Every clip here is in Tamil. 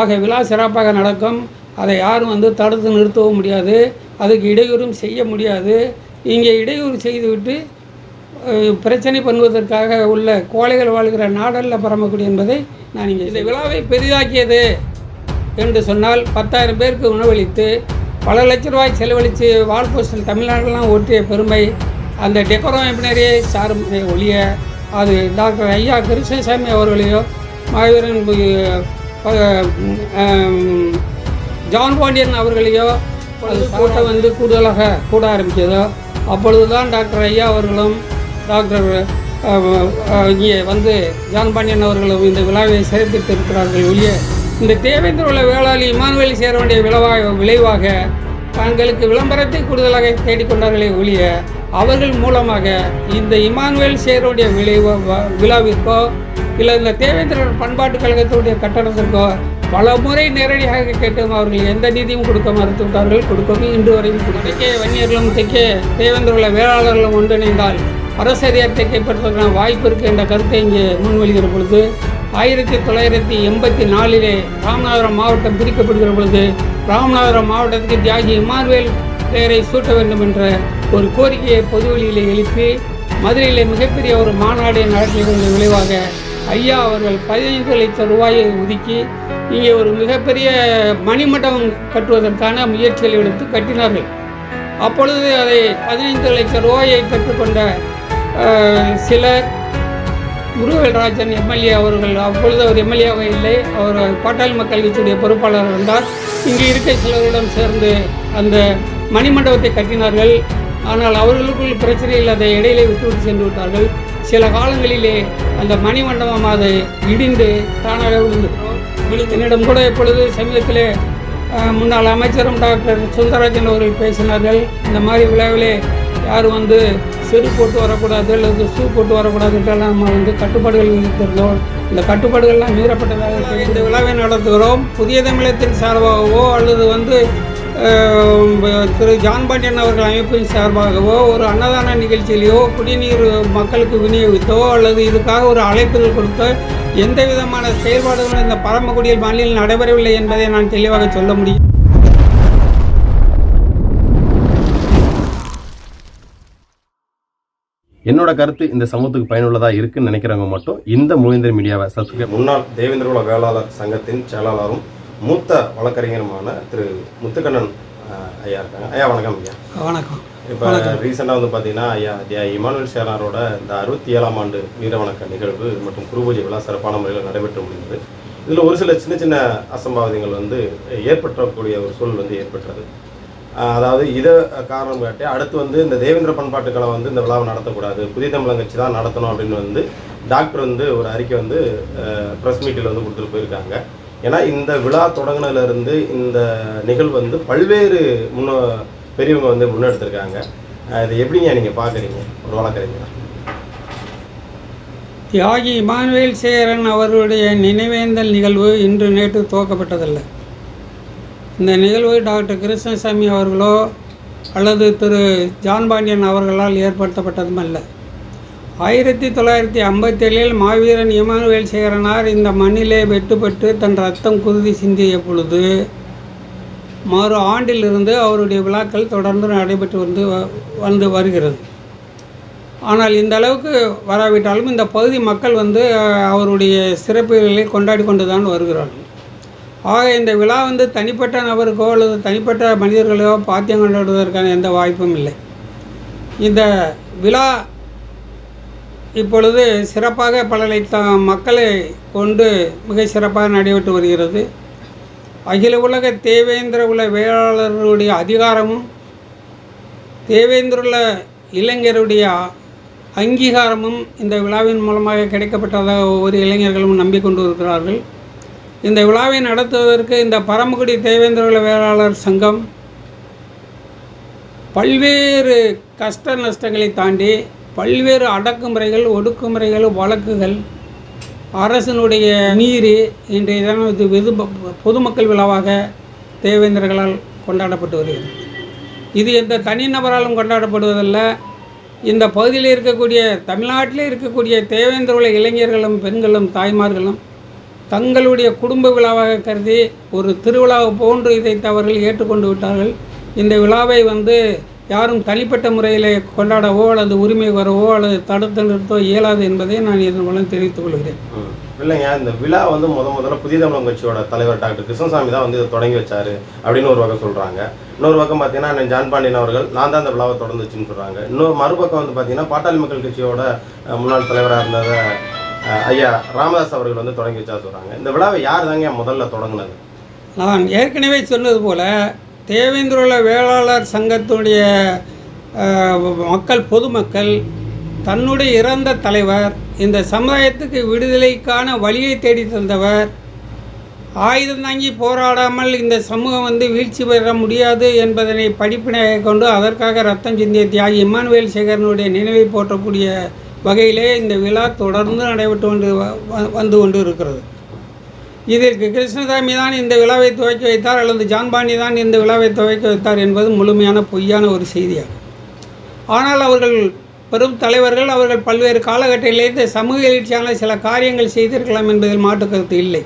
ஆக விழா சிறப்பாக நடக்கும். அதை யாரும் வந்து தடுத்து நிறுத்தவும் முடியாது. அதுக்கு இடையூறும் செய்ய முடியாது. இங்கே இடையூறு செய்துவிட்டு பிரச்சனை பண்ணுவதற்காக உள்ள கோழைகள் வாழ்கிற நாடல்ல பரமக்குடி என்பதை நான் இங்கே இந்த விழாவை பெரிதாக்கியது என்று சொன்னால் பத்தாயிரம் பேருக்கு உணவளித்து பல லட்ச ரூபாய் செலவழித்து வால் போஸ்டல் தமிழ்நாடெல்லாம் ஓட்டிய பெருமை அந்த டெக்கோரம் அமைப்பினரே சாரும் ஒழிய அது டாக்டர் ஐயா கிருஷ்ணசாமி அவர்களையோ மாவீரன் ஜான் பாண்டியன் அவர்களையோ கூட்டம் வந்து கூடுதலாக கூட ஆரம்பித்ததோ அப்பொழுதுதான் டாக்டர் ஐயா அவர்களும் டாக்டர் இங்கே வந்து ஜான் பாண்டியன் அவர்களும் இந்த விழாவை சிறப்பித்து இருக்கிறார்கள் ஒழிய இந்த தேவேந்திர உள்ள வேளாளி இமானுவேல் சேர வேண்டிய விளைவாக விளைவாக தங்களுக்கு விளம்பரத்தை கூடுதலாக தேடிக்கொண்டார்களே ஒழிய அவர்கள் மூலமாக இந்த இமானுவேல் சேருடைய விளைவு வ- விழாவிற்கோ இல்லை இந்த தேவேந்திரர் பண்பாட்டு கழகத்துடைய கட்டடத்திற்கோ பல முறை நேரடியாக கேட்டும் அவர்கள் எந்த நிதியும் கொடுக்க மறுத்துவிட்டார்கள் கொடுக்கவும் இன்று வரையும் தெற்கே வன்னியர்களும் தெற்கே தேவேந்திர உள்ள வேளாளர்களும் ஒன்றிணைந்தால் அரசு அதிகாரத்தை கைப்பற்றுவதற்கான வாய்ப்பு இருக்கு என்ற கருத்தை இங்கே முன்வெளிகிற பொழுது ஆயிரத்தி தொள்ளாயிரத்தி எண்பத்தி நாலிலே ராமநாதபுரம் மாவட்டம் பிரிக்கப்படுகிற பொழுது ராமநாதபுரம் மாவட்டத்துக்கு தியாகி இமானுவேல் பெயரை சூட்ட வேண்டும் என்ற ஒரு கோரிக்கையை பொதுவெளியிலே எழுப்பி மதுரையிலே மிகப்பெரிய ஒரு மாநாடு நடத்தியதன் விளைவாக ஐயா அவர்கள் பதினைந்து லட்சம் ரூபாயை ஒதுக்கி இங்கே ஒரு மிகப்பெரிய மணிமண்டபம் கட்டுவதற்கான முயற்சிகளை எடுத்து கட்டினார்கள். அப்பொழுது அதை பதினைந்து லட்சம் ரூபாயை பெற்றுக்கொண்ட சிலர் முருகல்ராஜன் எம்எல்ஏ அவர்கள் அப்பொழுது அவர் எம்எல்ஏவாக இல்லை அவர் பாட்டாளி மக்கள் கட்சியுடைய பொறுப்பாளர் இருந்தார். இங்கே இருக்க சிலருடன் சேர்ந்து அந்த மணிமண்டபத்தை கட்டினார்கள். ஆனால் அவர்களுக்குள் பிரச்சனையில் அதை இடையிலே விட்டுவிட்டு சென்று விட்டார்கள். சில காலங்களிலே அந்த மணிமண்டபம் அதை இடிந்து தானாக விழுந்து விழுந்து என்னிடம் கூட இப்பொழுது சமீபத்திலே முன்னாள் அமைச்சரும் டாக்டர் சுந்தரராஜன் அவர்கள் பேசினார்கள். இந்த மாதிரி விழாவிலே யாரும் வந்து செரு போட்டு வரக்கூடாது அல்லது ஷூ போட்டு வரக்கூடாது என்றெல்லாம் நம்ம வந்து கட்டுப்பாடுகள் விதித்திருந்தோம். இந்த கட்டுப்பாடுகள்லாம் மீறப்பட்டதாக இந்த விழாவை நடத்துகிறோம். புதிய தமிழகத்தின் சார்பாகவோ அல்லது வந்து திரு ஜான் பாண்டியன் அவர்கள் அமைப்பின் சார்பாகவோ ஒரு அன்னதான நிகழ்ச்சியிலையோ குடிநீர் மக்களுக்கு விநியோகித்தோ அல்லது இதுக்காக ஒரு அழைப்புதல் கொடுத்தோ எந்த விதமான செயல்பாடுகளும் இந்த பரமக்குடியில் மாநிலம் நடைபெறவில்லை என்பதை நான் தெளிவாக சொல்ல முடியும். என்னோட கருத்து இந்த சமூகத்துக்கு பயனுள்ளதா இருக்குன்னு நினைக்கிறவங்க மட்டும் இந்த மூவேந்தர் மீடியாவை சப்ஸ்கிரைப் முன்னாள் தேவேந்திரகுல வேளாளர் சங்கத்தின் செயலாளரும் மூத்த வழக்கறிஞருமான திரு முத்துக்கண்ணன் ஐயா இருக்காங்க. ஐயா வணக்கம் ஐயா. வணக்கம். இப்போ ரீசெண்டாக வந்து பார்த்தீங்கன்னா ஐயா தியா இமானுவேல் சேனாரோட இந்த அறுபத்தி ஏழாம் ஆண்டு வீரவணக்க நிகழ்வு மற்றும் குருபூஜை விழா சிறப்பான முறையில் நடைபெற்று முடிந்தது. இதில் ஒரு சில சின்ன சின்ன அசம்பாவிதங்கள் வந்து ஏற்பட்டக்கூடிய ஒரு சூழல் வந்து ஏற்பட்டது. அதாவது இதை காரணம் காட்டி அடுத்து வந்து இந்த தேவேந்திர பண்பாட்டு கலை வந்து இந்த விழாவை நடத்தக்கூடாது புதிய தமிழகம் கட்சி தான் நடத்தணும் அப்படின்னு வந்து டாக்டர் வந்து ஒரு அறிக்கை வந்து ப்ரெஸ் மீட்டில் வந்து கொடுத்துட்டு போயிருக்காங்க. ஏன்னா இந்த விழா தொடங்கினதுலேருந்து இந்த நிகழ்வு வந்து பல்வேறு முன்ன பெரியவங்க வந்து முன்னெடுத்திருக்காங்க. ஆஹ் இதை எப்படிங்க நீங்கள் பார்க்குறீங்க ஒரு வழக்கறிஞர். தியாகி இமானுவேல் சேரன் அவர்களுடைய நினைவேந்தல் நிகழ்வு இன்று நேற்று துவக்கப்பட்டதில்லை. இந்த நிகழ்வு டாக்டர் கிருஷ்ணசாமி அவர்களோ அல்லது திரு ஜான் பாண்டியன் அவர்களால் ஏற்படுத்தப்பட்டதும் அல்ல. ஆயிரத்தி தொள்ளாயிரத்தி ஐம்பத்தேழில் மாவீரன் இமானுவேல் சேகரனார் இந்த மண்ணிலே வெட்டுப்பட்டு தன் ரத்தம் குருதி சிந்திய பொழுது மறு ஆண்டிலிருந்து அவருடைய விழாக்கள் தொடர்ந்து நடைபெற்று வந்து வ- வந்து வருகிறது. ஆனால் இந்த அளவுக்கு வராவிட்டாலும் இந்த பகுதி மக்கள் வந்து அவருடைய சிறப்புகளை கொண்டாடி கொண்டு தான் வருகிறார்கள். ஆக இந்த விழா வந்து தனிப்பட்ட நபருக்கோ அல்லது தனிப்பட்ட மனிதர்களோ பாத்தியம் கொண்டாடுவதற்கான எந்த வாய்ப்பும் இல்லை. இந்த விழா இப்பொழுது சிறப்பாக பல லட்சம் மக்களை கொண்டு மிக சிறப்பாக நடைபெற்று வருகிறது. அகில உலக தேவேந்திர உள்ள வேளாளர்களுடைய அதிகாரமும் தேவேந்திர இளைஞருடைய அங்கீகாரமும் இந்த விழாவின் மூலமாக கிடைக்கப்பட்டதாக ஒவ்வொரு இளைஞர்களும் நம்பிக்கொண்டு இருக்கிறார்கள். இந்த விழாவை நடத்துவதற்கு இந்த பரமக்குடி தேவேந்திர வேளாளர் சங்கம் பல்வேறு கஷ்ட நஷ்டங்களை தாண்டி பல்வேறு அடக்குமுறைகள் ஒடுக்குமுறைகள் வழக்குகள் அரசினுடைய நீர் இன்றைய தினம் இது வெது பொதுமக்கள் விழாவாக தேவேந்திரர்களால் கொண்டாடப்பட்டு வருகிறது. இது எந்த தனிநபராலும் கொண்டாடப்படுவதல்ல. இந்த பகுதியில் இருக்கக்கூடிய தமிழ்நாட்டிலே இருக்கக்கூடிய தேவேந்திர உள்ள இளைஞர்களும் பெண்களும் தாய்மார்களும் தங்களுடைய குடும்ப விழாவாக கருதி ஒரு திருவிழாவை போன்று இதை அவர்கள் ஏற்றுக்கொண்டு விட்டார்கள். இந்த விழாவை வந்து யாரும் தனிப்பட்ட முறையில் கொண்டாடவோ அல்லது உரிமை வரவோ அல்லது தடுத்து நிறுத்தவோ இயலாது என்பதை நான் இதன் மூலம் தெரிவித்துக் கொள்கிறேன். இல்லைங்க இந்த விழா வந்து முத முதல்ல புதிய தமிழகம் கட்சியோட தலைவர் டாக்டர் கிருஷ்ணசாமி தான் வந்து இதை தொடங்கி வச்சாரு அப்படின்னு ஒரு வகை சொல்றாங்க. இன்னொரு பக்கம் பார்த்தீங்கன்னா ஜான் பாண்டியன் அவர்கள் நான் தான் இந்த விழாவை தொடர்ந்து வச்சுன்னு சொல்றாங்க. இன்னொரு மறுபக்கம் வந்து பார்த்தீங்கன்னா பாட்டாளி மக்கள் கட்சியோட முன்னாள் தலைவராக இருந்தத ஐயா ராமதாஸ் அவர்கள் வந்து தொடங்கி வச்சா சொல்றாங்க. இந்த விழாவை யார் தாங்க முதல்ல தொடங்குனது? நான் ஏற்கனவே சொன்னது போல தேவேந்திரோல வேளாளர் சங்கத்துடைய மக்கள் பொதுமக்கள் தன்னுடைய இறந்த தலைவர் இந்த சமுதாயத்துக்கு விடுதலைக்கான வழியை தேடி தந்தவர். ஆயுதம் தாங்கி போராடாமல் இந்த சமூகம் வந்து வீழ்ச்சி பெற முடியாது என்பதனை படிப்பினையாக கொண்டு அதற்காக ரத்தம் சிந்திய தியாகி இம்மானுவேல் சேகரனுடைய நினைவை போற்றக்கூடிய வகையிலே இந்த விழா தொடர்ந்து நடைபெற்று கொண்டு வ- வ- வந்து கொண்டு இருக்கிறது. இதற்கு கிருஷ்ணசாமி தான் இந்த விழாவை துவக்கி வைத்தார் அல்லது ஜான்பாண்டி தான் இந்த விழாவை துவக்கி வைத்தார் என்பது முழுமையான பொய்யான ஒரு செய்தியாகும். ஆனால் அவர்கள் பெரும் தலைவர்கள் அவர்கள் பல்வேறு காலகட்டத்திலே சமூக எழுச்சியான சில காரியங்கள் செய்திருக்கலாம் என்பதில் மாற்று கருத்து இல்லை.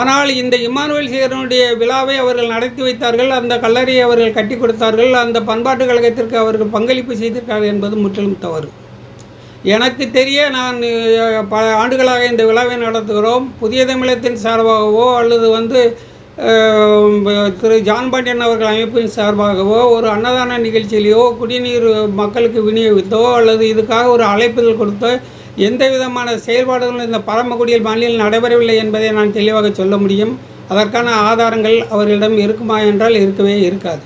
ஆனால் இந்த இம்மானுவேல் சேகரனுடைய விழாவை அவர்கள் நடத்தி வைத்தார்கள் அந்த கல்லறையை அவர்கள் கட்டி கொடுத்தார்கள் அந்த பண்பாட்டு கழகத்திற்கு அவர்கள் பங்களிப்பு செய்திருக்கிறார்கள் என்பது முற்றிலும் தவறு. எனக்கு தெரிய நான் பல ஆண்டுகளாக இந்த விழாவை நடத்துகிறோம். புதிய தமிழகத்தின் சார்பாகவோ அல்லது வந்து திரு ஜான் பாண்டியன் அவர்கள் அமைப்பின் சார்பாகவோ ஒரு அன்னதான நிகழ்ச்சியிலையோ குடிநீர் மக்களுக்கு விநியோகித்தோ அல்லது இதுக்காக ஒரு அழைப்புதல் கொடுத்தோ எந்த விதமான செயல்பாடுகளும் இந்த பரமக்குடியில் மாநிலம் நடைபெறவில்லை என்பதை நான் தெளிவாக சொல்ல முடியும். அதற்கான ஆதாரங்கள் அவர்களிடம் இருக்குமா என்றால் இருக்கவே இருக்காது.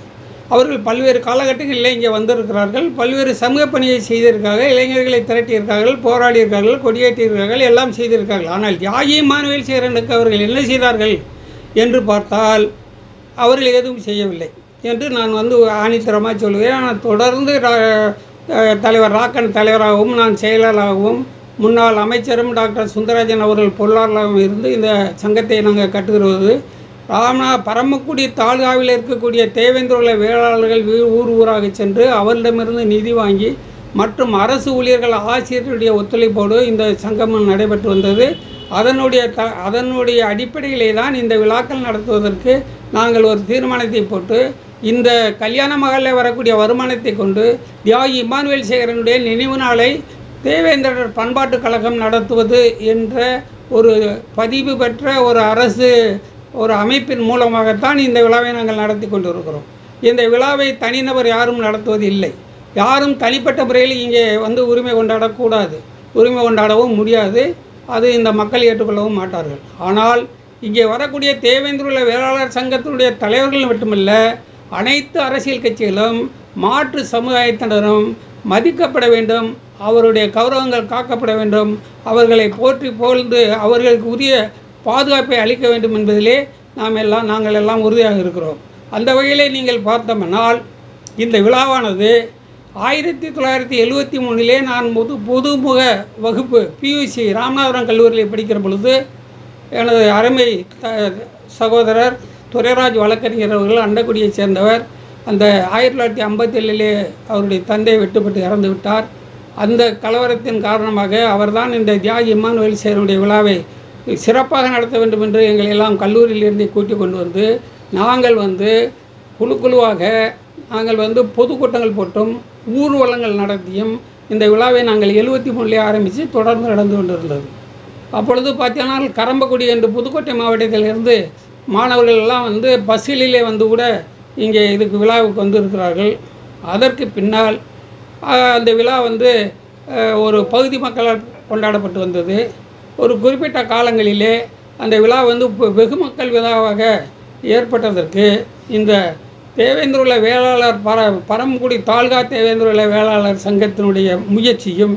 அவர்கள் பல்வேறு காலகட்டங்களில் இங்கே வந்திருக்கிறார்கள். பல்வேறு சமூக பணியை செய்திருக்கார்கள் இளைஞர்களை திரட்டியிருக்கார்கள் போராடியிருக்கார்கள் கொடியேற்றியிருக்கார்கள் எல்லாம் செய்திருக்கார்கள் ஆனால் தியாகி மாணவியல் சேரனுக்கு அவர்கள் என்ன செய்தார்கள் என்று பார்த்தால் அவர்கள் எதுவும் செய்யவில்லை என்று நான் வந்து ஆணித்தரமாக சொல்கிறேன் நான் தொடர்ந்து தலைவர் ராக்கன் தலைவராகவும் நான் செயலாளராகவும் முன்னாள் அமைச்சரும் டாக்டர் சுந்தரராஜன் அவர்கள் பொருளாளராகவும் இருந்து இந்த சங்கத்தை நாங்கள் கட்டுகிறது ராமநா பரமக்குடி தாலுகாவில் இருக்கக்கூடிய தேவேந்திரோல வேளாளர்கள் வீ- ஊர் ஊராக சென்று அவரிடமிருந்து நிதி வாங்கி மற்றும் அரசு ஊழியர்கள் ஆசிரியருடைய ஒத்துழைப்போடு இந்த சங்கமம் நடைபெற்று வந்தது. அதனுடைய த அதனுடைய அடிப்படையிலே தான் இந்த விழாக்கள் நடத்துவதற்கு நாங்கள் ஒரு தீர்மானத்தை போட்டு இந்த கல்யாண மகளில் வரக்கூடிய வருமானத்தை கொண்டு தியாகி இமானுவேல் சேகரனுடைய நினைவு நாளை தேவேந்திரர் பண்பாட்டுக் கழகம் நடத்துவது என்ற ஒரு பதிவு பெற்ற ஒரு அரசு ஒரு அமைப்பின் மூலமாகத்தான் இந்த விழாவை நாங்கள் நடத்தி கொண்டு இருக்கிறோம் இந்த விழாவை தனிநபர் யாரும் நடத்துவது இல்லை. யாரும் தனிப்பட்ட முறையில் இங்கே வந்து உரிமை கொண்டாடக்கூடாது. உரிமை கொண்டாடவும் முடியாது. அது இந்த மக்கள் ஏற்றுக்கொள்ளவும் மாட்டார்கள். ஆனால் இங்கே வரக்கூடிய தேவேந்திர வேளாளர் சங்கத்தினுடைய தலைவர்கள் மட்டுமல்ல அனைத்து அரசியல் கட்சிகளும் மாற்று சமுதாயத்தினரும் மதிக்கப்பட வேண்டும். அவருடைய கௌரவங்கள் காக்கப்பட வேண்டும். அவர்களை போற்றி போழ்ந்து அவர்களுக்கு உரிய பாதுகாப்பை அளிக்க வேண்டும் என்பதிலே நாம் எல்லாம் நாங்கள் எல்லாம் உறுதியாக இருக்கிறோம். அந்த வகையிலே நீங்கள் பார்த்தோம்னால் இந்த விழாவானது ஆயிரத்தி தொள்ளாயிரத்தி எழுவத்தி மூணிலே நான் முது புதுமுக வகுப்பு பியூசி ராமநாதபுரம் கல்லூரியில் படிக்கிற பொழுது எனது அருமை சகோதரர் துரைராஜ் வழக்கறிஞர் அவர்கள் அண்டக்குடியைச் சேர்ந்தவர் அந்த ஆயிரத்தி தொள்ளாயிரத்தி ஐம்பத்தேழிலே அவருடைய தந்தை வெட்டுப்பட்டு இறந்து விட்டார் அந்த கலவரத்தின் காரணமாக அவர்தான் இந்த தியாகி இம்மானுவேல் சேருடைய விழாவை சிறப்பாக நடத்த வேண்டும் என்று எங்களை எல்லாம் கல்லூரியிலிருந்து கூட்டிக் கொண்டு வந்து நாங்கள் வந்து குழு குழுவாக நாங்கள் வந்து பொதுக்கூட்டங்கள் போட்டும் ஊர்வலங்கள் நடத்தியும் இந்த விழாவை நாங்கள் எழுபத்தி மூணுலேயே ஆரம்பித்து தொடர்ந்து நடந்து கொண்டிருந்தது. அப்பொழுது பார்த்தீங்கன்னா கரம்பக்குடி என்று புதுக்கோட்டை மாவட்டத்திலிருந்து மாணவர்கள் எல்லாம் வந்து பஸ்ஸிலே வந்து கூட இங்கே இதுக்கு விழாவுக்கு வந்திருக்கிறார்கள். அதற்கு பின்னால் அந்த விழா வந்து ஒரு பகுதி மக்களால் கொண்டாடப்பட்டு வந்தது. ஒரு குறிப்பிட்ட காலங்களிலே அந்த விழா வந்து வெகு மக்கள் விழாவாக ஏற்பட்டதற்கு இந்த தேவேந்திரகுல வேளாளர் பர பரமக்குடி தாலுகா தேவேந்திரகுல வேளாளர் சங்கத்தினுடைய முயற்சியும்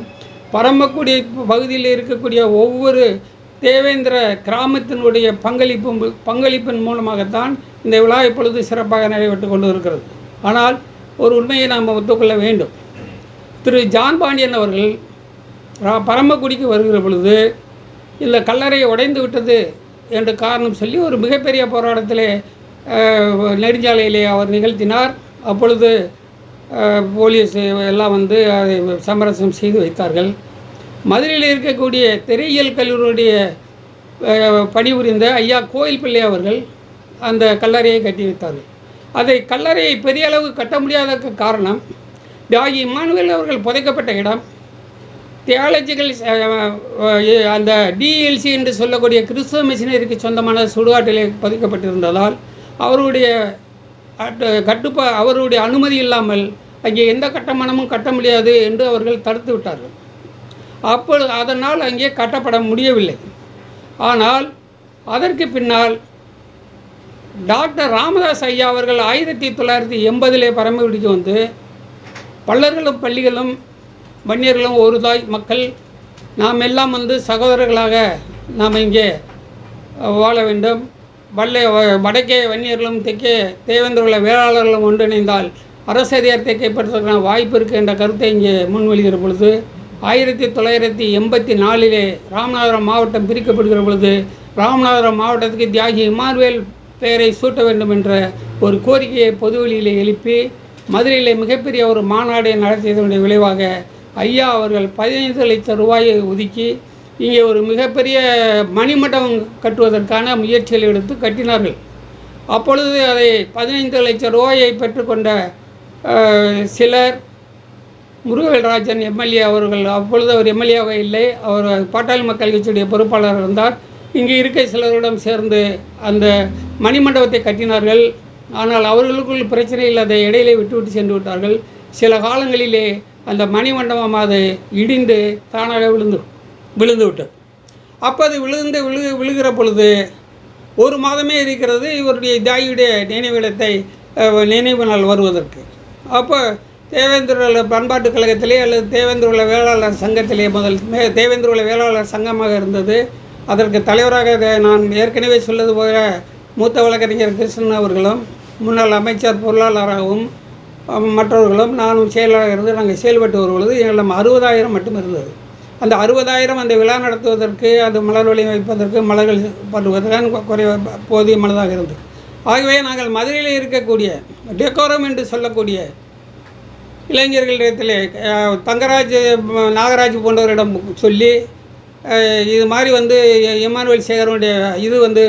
பரமக்குடி பகுதியில் இருக்கக்கூடிய ஒவ்வொரு தேவேந்திர கிராமத்தினுடைய பங்களிப்பும் பங்களிப்பின் மூலமாகத்தான் இந்த விழா இப்பொழுது சிறப்பாக நடைபெற்று கொண்டு இருக்கிறது ஆனால் ஒரு உண்மையை நாம் ஒத்துக்கொள்ள வேண்டும். திரு ஜான் பாண்டியன் அவர்கள் பரமக்குடிக்கு வருகிற பொழுது இந்த கல்லறை உடைந்து விட்டது என்று காரணம் சொல்லி ஒரு மிகப்பெரிய போராட்டத்திலே நெடுஞ்சாலையிலே அவர் நிகழ்த்தினார். அப்பொழுது போலீஸ் எல்லாம் வந்து அதை சமரசம் செய்து வைத்தார்கள். மதுரையில் இருக்கக்கூடிய திரையியல் கல்லூரியுடைய பணிபுரிந்த ஐயா கோயில் பிள்ளை அவர்கள் அந்த கல்லறையை கட்டி வைத்தார்கள். அதை கல்லறையை பெரிய அளவு கட்ட முடியாததற்கு காரணம் தியாகி இமானுவேல் அவர்கள் புதைக்கப்பட்ட இடம். தியாலஜிக்கல் uh, uh, uh, அந்த டிஎல்சி என்று சொல்லக்கூடிய கிறிஸ்துவ மிஷினரிக்கு சொந்தமான சுடுகாட்டிலே பதிக்கப்பட்டிருந்ததால் அவருடைய கட்டுப்பா அவருடைய அனுமதி இல்லாமல் அங்கே எந்த கட்டமானமும் கட்ட முடியாது என்று அவர்கள் தடுத்து விட்டார்கள். அப்போது அதனால் அங்கே கட்டப்பட முடியவில்லை. ஆனால் அதற்கு பின்னால் டாக்டர் ராமதாஸ் ஐயா அவர்கள் ஆயிரத்தி தொள்ளாயிரத்தி எண்பதிலே பரமக்குடிக்கு வந்து பள்ளர்களும் பள்ளிகளும் வன்னியர்களும் ஒரு தாய் மக்கள். நாம் எல்லாம் வந்து சகோதரர்களாக நாம் இங்கே வாழ வேண்டும். வள்ளை வடக்கே வன்னியர்களும் தெற்கே தேவேந்திர வேளாளர்களும் ஒன்றிணைந்தால் அரசு கைப்பற்றுவதற்கான வாய்ப்பு இருக்குது என்ற கருத்தை இங்கே முன்மொழிகிற பொழுது ஆயிரத்தி தொள்ளாயிரத்தி எண்பத்தி நாலிலே ராமநாதபுரம் மாவட்டம் பிரிக்கப்படுகிற பொழுது ராமநாதபுரம் மாவட்டத்துக்கு தியாகி இமானுவேல் பெயரை சூட்ட வேண்டும் என்ற ஒரு கோரிக்கையை பொதுவெளியில் எழுப்பி மதுரையில் மிகப்பெரிய ஒரு மாநாடை நடத்தியதனுடைய விளைவாக ஐயா அவர்கள் பதினைந்து லட்சம் ரூபாயை ஒதுக்கி இங்கே ஒரு மிகப்பெரிய மணிமண்டபம் கட்டுவதற்கான முயற்சிகளை எடுத்து கட்டினார்கள். அப்பொழுது அதை பதினைந்து லட்சம் ரூபாயை பெற்றுக்கொண்ட சிலர் முருகவேல்ராஜன் எம்எல்ஏ அவர்கள் அப்பொழுது அவர் எம்எல்ஏவாக இல்லை அவர் பாட்டாளி மக்கள் கட்சியுடைய பொறுப்பாளர் இருந்தார். இங்கே இருக்க சிலரிடம் சேர்ந்து அந்த மணிமண்டபத்தை கட்டினார்கள். ஆனால் அவர்களுக்குள் பிரச்சனை இல்லாத இடையிலே விட்டுவிட்டு சென்று விட்டார்கள். சில காலங்களிலே அந்த மணிமண்டபம் அது இடிந்து தானாக விழுந்து விழுந்து விட்டது. அப்போ அது விழுந்து விழு விழுகிற பொழுது ஒரு மாதமே இருக்கிறது இவருடைய தாயுடைய நினைவிடத்தை நினைவு நாள் வருவதற்கு. அப்போ தேவேந்திர பண்பாட்டு கழகத்திலே அல்லது தேவேந்திரல வேளாளர் சங்கத்திலே முதல் மே- வேளாளர் சங்கமாக இருந்தது. அதற்கு தலைவராக நான் ஏற்கனவே சொல்லது போல மூத்த வழக்கறிஞர் கிருஷ்ணன் அவர்களும் முன்னாள் அமைச்சர் பொருளாளராகவும் மற்றவர்களும் நானும் செயலாளர் இருந்து நாங்கள் செயல்பட்டு வரும்பொழுது எங்களிடம் அறுபதாயிரம் மட்டும் இருந்தது. அந்த அறுபதாயிரம் அந்த விழா நடத்துவதற்கு அது மலர் வழி வைப்பதற்கு மலர்கள் பண்ணுவதற்கு குறை போதியமானதாக இருந்தது. ஆகவே நாங்கள் மதுரையில் இருக்கக்கூடிய டெக்கோரம் என்று சொல்லக்கூடிய இளைஞர்களிடத்திலே தங்கராஜ் நாகராஜ் போன்றவரிடம் சொல்லி இது மாதிரி வந்து இமானுவேல் சேகரனுடைய இது வந்து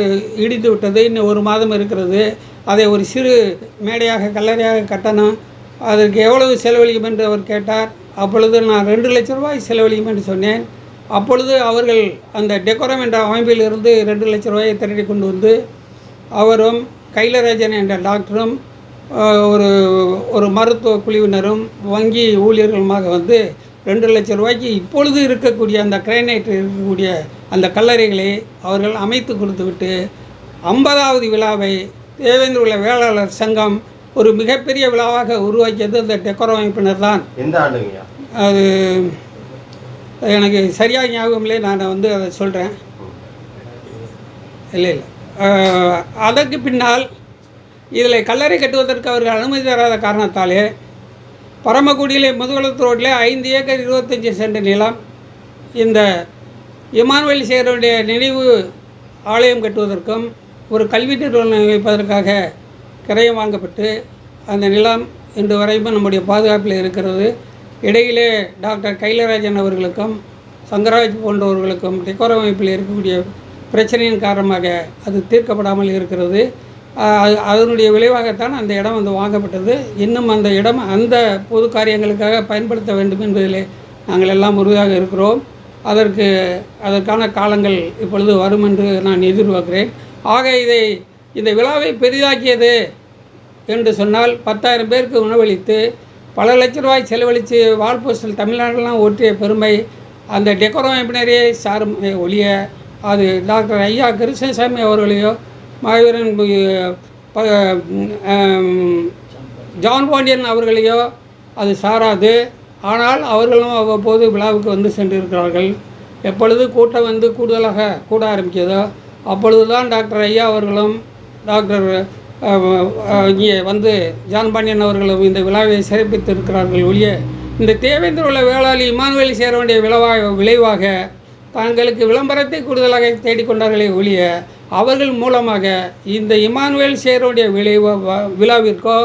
இடித்து விட்டது. இன்னும் ஒரு மாதம் இருக்கிறது. அதை ஒரு சிறு மேடையாக கல்லறையாக கட்டணும். அதற்கு எவ்வளவு செலவழிக்கும் என்று அவர் கேட்டார். அப்பொழுது நான் ரெண்டு லட்ச ரூபாய் செலவழிக்கும் என்று சொன்னேன். அப்பொழுது அவர்கள் அந்த டெக்கோரம் என்ற அமைப்பில் இருந்து ரெண்டு லட்ச ரூபாயை திரட்டி கொண்டு வந்து அவரும் கைலராஜன் என்ற டாக்டரும் ஒரு ஒரு மருத்துவ குழுவினரும் வங்கி ஊழியர்களுமாக வந்து ரெண்டு லட்சம் ரூபாய்க்கு இப்பொழுது இருக்கக்கூடிய அந்த கிரைனைட் இருக்கக்கூடிய அந்த கல்லறைகளை அவர்கள் அமைத்து கொடுத்துவிட்டு ஐம்பதாவது விழாவை தேவேந்திர உள்ள வேளாளர் சங்கம் ஒரு மிகப்பெரிய விழாவாக உருவாக்கியது அந்த டெக்கோரோ அமைப்பினர் தான். எந்த அது எனக்கு சரியாக ஞாபகம் இல்லை நான் வந்து அதை சொல்கிறேன் இல்லை இல்லை. அதற்கு பின்னால் இதில் கல்லறை கட்டுவதற்கு அவர்கள் அனுமதி தராத காரணத்தாலே பரமக்குடியிலே முதுகுளத்து ரோட்டில் ஐந்து ஏக்கர் இருபத்தஞ்சி சென்ட் நிலம். இந்த இமானுவேல் சேகருடைய நினைவு ஆலயம் கட்டுவதற்கும் ஒரு கல்வி நிறுவனம் வைப்பதற்காக கிரயம் வாங்கப்பட்டு அந்த நிலம் இன்று வரையும் நம்முடைய பாதுகாப்பில் இருக்கிறது. இடையிலே டாக்டர் கைலராஜன் அவர்களுக்கும் சங்கராஜ் போன்றவர்களுக்கும் டெக்கோர அமைப்பில் இருக்கக்கூடிய பிரச்சனையின் காரணமாக அது தீர்க்கப்படாமல் இருக்கிறது. அதனுடைய விளைவாகத்தான் அந்த இடம் வந்து வாங்கப்பட்டது. இன்னும் அந்த இடம் அந்த பொது காரியங்களுக்காக பயன்படுத்த வேண்டும் என்பதிலே நாங்கள் எல்லாம் உறுதியாக இருக்கிறோம். அதற்கு அதற்கான காலங்கள் இப்பொழுது வரும் என்று நான் எதிர்பார்க்கிறேன். ஆக இதை இந்த விழாவை பெரிதாக்கியது என்று சொன்னால் பத்தாயிரம் பேருக்கு உணவளித்து பல லட்ச ரூபாய் செலவழித்து வால் போஸ்டல் தமிழ்நாடெல்லாம் ஒற்றிய பெருமை அந்த டெக்கோரோ அமைப்பினரே சாரும் ஒழிய அது டாக்டர் ஐயா கிருஷ்ணசாமி அவர்களையோ மாவீரன் ஜான் பாண்டியன் அவர்களையோ அது சாராது. ஆனால் அவர்களும் அவ்வப்போது விழாவுக்கு வந்து சென்றிருக்கிறார்கள். எப்பொழுது கூட்டம் வந்து கூடுதலாக கூட ஆரம்பித்ததோ அப்பொழுது தான் டாக்டர் ஐயா அவர்களும் டாக்டர் இங்கே வந்து ஜான் பாண்டியன் அவர்களும் இந்த விழாவை சிறப்பித்து இருக்கிறார்கள் ஒழிய இந்த தேவேந்திர உள்ள வேளாளி இமானுவேலி சேர வேண்டிய விளைவாக விளைவாக தங்களுக்கு விளம்பரத்தை கூடுதலாக தேடிக்கொண்டார்களே ஒழிய அவர்கள் மூலமாக இந்த இமானுவேல் சேருடைய விளைவ வ- விழாவிற்கோ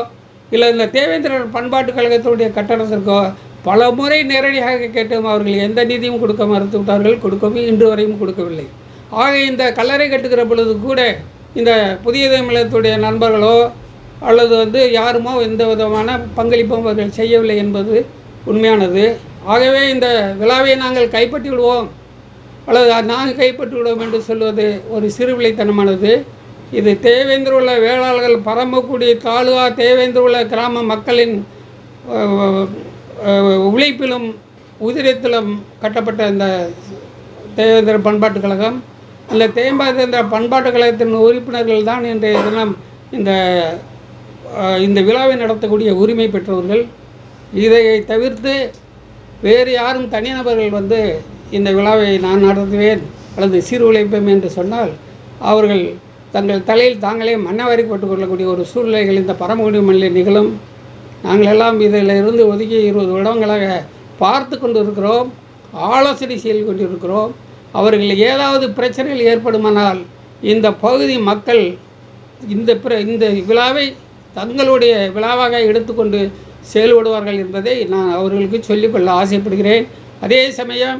இல்லை இந்த தேவேந்திரர் பண்பாட்டு கழகத்தினுடைய கட்டடத்திற்கோ பல முறை நேரடியாக கேட்டும் அவர்கள் எந்த நிதியும் கொடுக்க மறுத்து விட்டார்கள் கொடுக்கவும் இன்று வரையும் கொடுக்கவில்லை. ஆக இந்த கல்லறை கட்டுகிற பொழுது கூட இந்த புதிய தமிழகத்துடைய நண்பர்களோ அல்லது வந்து யாருமோ எந்த விதமான பங்களிப்பும் அவர்கள் செய்யவில்லை என்பது உண்மையானது. ஆகவே இந்த விழாவை நாங்கள் கைப்பற்றி விடுவோம் அல்லது நாங்கள் கைப்பற்றி விடுவோம் என்று சொல்வது ஒரு சிறுவிளைத்தனமானது இது தேவேந்திர உள்ள வேளாளர்கள் பரம்பக்குடி தாலுகா தேவேந்திர உள்ள கிராம மக்களின் உழைப்பிலும் உதிரத்திலும் கட்டப்பட்ட இந்த தேவேந்திர பண்பாட்டுக் கழகம். அந்த தேவேந்திர பண்பாட்டுக் கழகத்தின் உறுப்பினர்கள் தான் இன்றைய தினம் இந்த இந்த விழாவை நடத்தக்கூடிய உரிமை பெற்றவர்கள். இதை தவிர்த்து வேறு யாரும் தனிநபர்கள் வந்து இந்த விழாவை நான் நடத்துவேன் அல்லது சீர்குலைப்பேன் என்று சொன்னால் அவர்கள் தங்கள் தலையில் தாங்களே மன்னவாரி போட்டுக் கொள்ளக்கூடிய ஒரு சூழ்நிலைகள் இந்த பரமக்குடி மண்ணில் நிகழும். நாங்களெல்லாம் இதில் இருந்து ஒதுக்கி இருபது வருடங்களாக பார்த்து கொண்டு இருக்கிறோம் ஆலோசனை செய்து கொண்டிருக்கிறோம். அவர்கள் ஏதாவது பிரச்சனைகள் ஏற்படுமானால் இந்த பகுதி மக்கள் இந்த பிர இந்த விழாவை தங்களுடைய விழாவாக எடுத்துக்கொண்டு செயல்படுவார்கள் என்பதை நான் அவர்களுக்கு சொல்லிக்கொள்ள ஆசைப்படுகிறேன். அதே சமயம்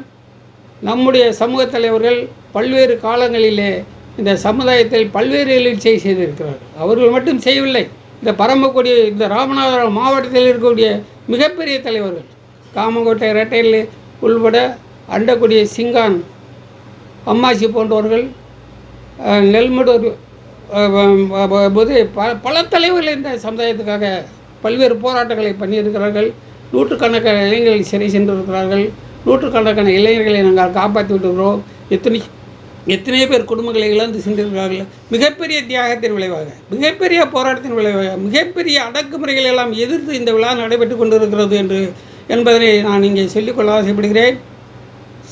நம்முடைய சமூக தலைவர்கள் பல்வேறு காலங்களிலே இந்த சமுதாயத்தில் பல்வேறு எழுச்சியை செய்திருக்கிறார்கள். அவர்கள் மட்டும் செய்யவில்லை. இந்த பரமக்குடி இந்த ராமநாதபுரம் மாவட்டத்தில் இருக்கக்கூடிய மிகப்பெரிய தலைவர்கள் காமங்கோட்டை இரட்டையில் உள்பட அண்டக்கூடிய சிங்கான் அம்மாசி போன்றவர்கள் நெல்மடூர் போது ப பல தலைவர்கள் இந்த சமுதாயத்துக்காக பல்வேறு போராட்டங்களை பண்ணியிருக்கிறார்கள். நூற்றுக்கணக்கான இளைஞர்கள் சிறை சென்றிருக்கிறார்கள். நூற்றுக்கணக்கான இளைஞர்களை நாங்கள் காப்பாற்றி விட்டுக்கிறோம் எத்தனை எத்தனை பேர் குடும்பங்களை இழந்து சென்றிருக்கிறார்கள். மிகப்பெரிய தியாகத்தின் விளைவாக மிகப்பெரிய போராட்டத்தின் விளைவாக மிகப்பெரிய அடக்குமுறைகளை எல்லாம் எதிர்த்து இந்த விழா நடைபெற்று கொண்டிருக்கிறது என்று என்பதனை நான் இங்கே சொல்லிக்கொள்ள ஆசைப்படுகிறேன்.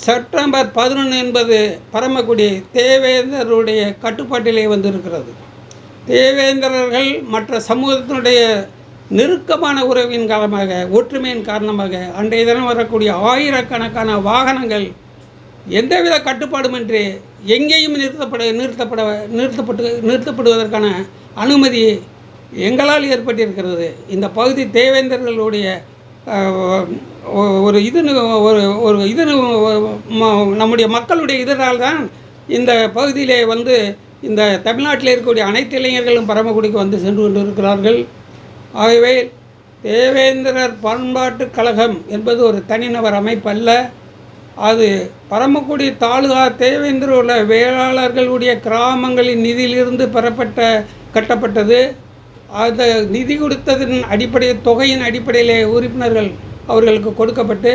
செப்டம்பர் பதினொன்று என்பது பரமக்குடி தேவேந்தருடைய கட்டுப்பாட்டிலே வந்திருக்கிறது. தேவேந்திரர்கள் மற்ற சமூகத்தினுடைய நெருக்கமான உறவின் காரணமாக ஒற்றுமையின் காரணமாக அன்றைய தினம் வரக்கூடிய ஆயிரக்கணக்கான வாகனங்கள் எந்தவித கட்டுப்பாடுமின்றி எங்கேயும் நிறுத்தப்பட நிறுத்தப்பட நிறுத்தப்பட்டு நிறுத்தப்படுவதற்கான அனுமதி எங்களால் ஏற்பட்டிருக்கிறது. இந்த பகுதி தேவேந்தர்களுடைய ஒரு இது ஒரு ஒரு இது நம்முடைய மக்களுடைய இதனால் தான் இந்த பகுதியிலே வந்து இந்த தமிழ்நாட்டில் இருக்கக்கூடிய அனைத்து இளைஞர்களும் பரமக்குடிக்கு வந்து சென்று கொண்டிருக்கிறார்கள். ஆகவே தேவேந்திரர் பண்பாட்டு கழகம் என்பது ஒரு தனிநபர் அமைப்பல்ல. அது பரமக்குடி தாலுகா தேவேந்திர உள்ள வேளாளர்களுடைய கிராமங்களின் நிதியிலிருந்து பெறப்பட்ட கட்டப்பட்டது. அந்த நிதி கொடுத்ததன் அடிப்படை தொகையின் அடிப்படையிலே உறுப்பினர்கள் அவர்களுக்கு கொடுக்கப்பட்டு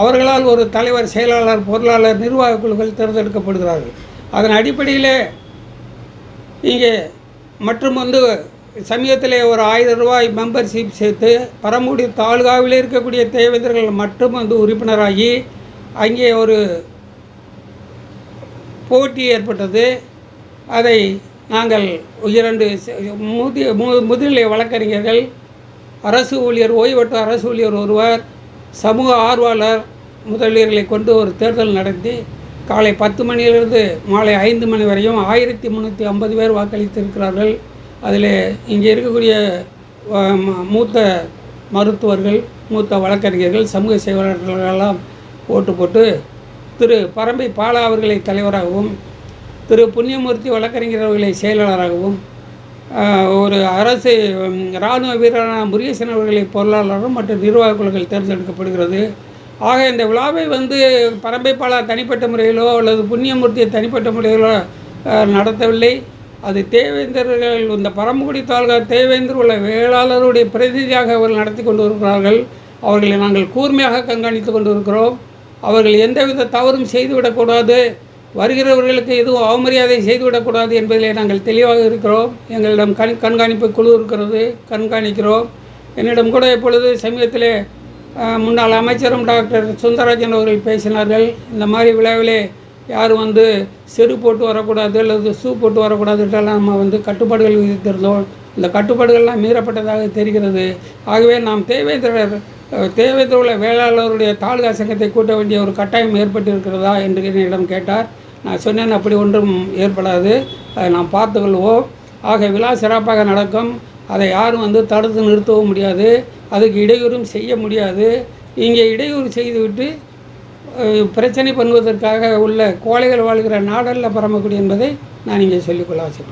அவர்களால் ஒரு தலைவர் செயலாளர் பொருளாளர் நிர்வாக குழுக்கள் தேர்ந்தெடுக்கப்படுகிறார்கள். அதன் அடிப்படையிலே இங்கே மற்றும் வந்து சமயத்தில் ஒரு ஆயிரம் ரூபாய் மெம்பர்ஷிப் சேர்த்து பரமுடி தாலுகாவில் இருக்கக்கூடிய தேவேந்தர்கள் மட்டும் வந்து உறுப்பினராகி அங்கே ஒரு போட்டி ஏற்பட்டது. அதை நாங்கள் இரண்டு முதிய மு- முதுநிலை வழக்கறிஞர்கள் அரசு ஊழியர் ஓய்வற்ற அரசு ஊழியர் ஒருவர் சமூக ஆர்வலர் முதலியர்களை கொண்டு ஒரு தேர்தல் நடத்தி காலை பத்து மணியிலிருந்து மாலை ஐந்து மணி வரையும் ஆயிரத்தி முந்நூற்றி ஐம்பது பேர் வாக்களித்திருக்கிறார்கள். அதில் இங்கே இருக்கக்கூடிய ம- மூத்த மருத்துவர்கள் மூத்த வழக்கறிஞர்கள் சமூக செயலாளர்களெல்லாம் ஓட்டு போட்டு திரு பரம்பை பாலா அவர்களை தலைவராகவும் திரு புண்ணியமூர்த்தி வழக்கறிஞர் அவர்களை செயலாளராகவும் ஒரு அரசு இராணுவ வீரரான முருகேசன் அவர்களை பொருளாளரும் மற்றும் நிர்வாக குழுக்கள் தேர்ந்தெடுக்கப்படுகிறது. ஆக இந்த விழாவை வந்து பரம்பை பாலா தனிப்பட்ட முறையிலோ அல்லது புண்ணியமூர்த்தியை தனிப்பட்ட முறையிலோ நடத்தவில்லை. அது தேவேந்தர்கள் இந்த பரமக்குடி தாலுகா தேவேந்தர் உள்ள வேளாளருடைய பிரதிநிதியாக அவர்கள் நடத்தி கொண்டு வருகிறார்கள் அவர்களை நாங்கள் கூர்மையாக கண்காணித்து கொண்டு இருக்கிறோம் அவர்கள் எந்தவித தவறும் செய்துவிடக்கூடாது வருகிறவர்களுக்கு எதுவும் அவமரியாதை செய்துவிடக்கூடாது என்பதிலே நாங்கள் தெளிவாக இருக்கிறோம். எங்களிடம் கண் கண்காணிப்பு குழு இருக்கிறது கண்காணிக்கிறோம். என்னிடம் கூட இப்பொழுது சமீபத்திலே முன்னாள் அமைச்சரும் டாக்டர் சுந்தரராஜன் அவர்கள் பேசினார்கள். இந்த மாதிரி விழாவிலே யாரும் வந்து செரு போட்டு வரக்கூடாது அல்லது ஷூ போட்டு வரக்கூடாதுன்றெல்லாம் நம்ம வந்து கட்டுப்பாடுகள் விதித்திருந்தோம். இந்த கட்டுப்பாடுகள்லாம் மீறப்பட்டதாக தெரிகிறது. ஆகவே நாம் தேவேந்திரர் அஹ், தேவேந்திர உள்ள வேளாளருடைய தாலுகா சங்கத்தை கூட்ட வேண்டிய ஒரு கட்டாயம் ஏற்பட்டிருக்கிறதா என்று என்னிடம் கேட்டார். நான் சொன்னேன் அப்படி ஒன்றும் ஏற்படாது. அதை நாம் பார்த்துக்கொள்வோம் ஆக விழா சிறப்பாக நடக்கும். அதை யாரும் வந்து தடுத்து நிறுத்தவும் முடியாது. அதுக்கு இடையூறும் செய்ய முடியாது. இங்கே இடையூறு செய்துவிட்டு பிரச்சனை பண்ணுவதற்காக உள்ள கோழைகள் வாழ்கிற நாடல்ல பரமக்குடி என்பதை நான் இங்கே சொல்லிக்கொள்ள ஆசைப்படுறேன்